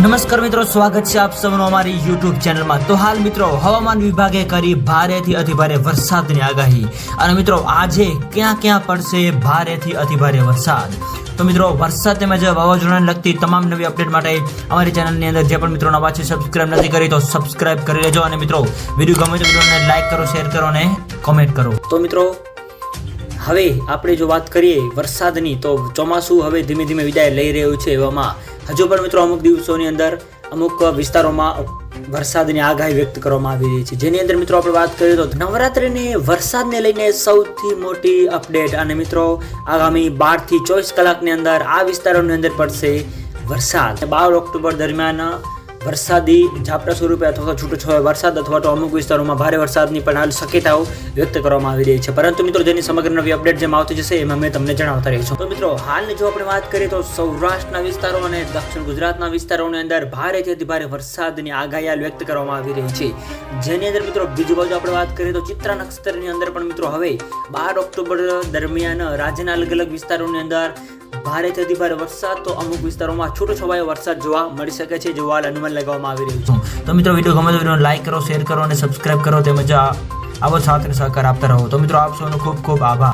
નમસ્કાર મિત્રો, સ્વાગત છે આપ સૌનું અમારી યુટ્યુબ ચેનલમાં. તો હાલ મિત્રો, હવામાન વિભાગે કરી ભારેથી અતિભારે વરસાદની આગાહી. અને મિત્રો, આજે ક્યાં ક્યાં પડશે ભારેથી અતિભારે વરસાદ? તો મિત્રો, વરસાદ તેમજ વાવાઝોડાને લગતી તમામ નવી અપડેટ માટે અમારી ચેનલની અંદર જે પણ મિત્રો નવા છે સબસ્ક્રાઇબ નથી કરી, તો સબસ્ક્રાઇબ કરી લેજો. અને મિત્રો, વીડિયો ગમે તો વિડીયોને લાઈક કરો શેર કરો અને કોમેન્ટ કરો. તો મિત્રો, હવે આપણે જો વાત કરીએ વરસાદની, તો ચોમાસું હવે ધીમે ધીમે વિદાય લઈ રહ્યું છે એવામાં. હજુ પણ મિત્રો અમુક દિવસોની અંદર અમુક વિસ્તારોમાં વરસાદની આગાહી વ્યક્ત કરવામાં આવી રહી છે. જેની અંદર મિત્રો આપણે વાત કરીએ તો નવરાત્રિની વરસાદને લઈને સૌથી મોટી અપડેટ અને મિત્રો આગામી બારથી ચોવીસ કલાકની અંદર આ વિસ્તારોની અંદર પડશે વરસાદ. બાર ઓક્ટોબર દરમિયાન વરસાદી ઝાપટા સ્વરૂપે અથવા તો છૂટોછવાયો વરસાદ અથવા તો અમુક વિસ્તારોમાં ભારે વરસાદની પણ હાલ શક્યતાઓ વ્યક્ત કરવામાં આવી રહી છે. પરંતુ મિત્રો, જેની સમગ્ર નવી અપડેટ જેમ આવતી જશે એમાં મેં તમને જણાવતા રહીશું. તો મિત્રો, હાલની જો આપણે વાત કરીએ તો સૌરાષ્ટ્રના વિસ્તારો અને દક્ષિણ ગુજરાતના વિસ્તારોની અંદર ભારેથી અતિ ભારે વરસાદની આગાહી હાલ વ્યક્ત કરવામાં આવી રહી છે. જેની અંદર મિત્રો, બીજી બાજુ આપણે વાત કરીએ તો ચિત્રા નક્ષત્રની અંદર પણ મિત્રો, હવે બાર ઓક્ટોબર દરમિયાન રાજ્યના અલગ અલગ વિસ્તારોની અંદર ભારેથી અતિ ભારે વરસાદ, તો અમુક વિસ્તારોમાં છૂટો છવાયો વરસાદ જોવા મળી શકે છે, જોવા અનુમાન લગાવવામાં આવી રહ્યું છે. તો મિત્રો, વીડિયો ગમે તો વીડિયો લાઈક કરો શેર કરો અને સબસ્ક્રાઇબ કરો, તેમજ આવો સાથ સહકાર આપતા રહો. તો મિત્રો, આપ સૌનો ખૂબ ખૂબ આભાર.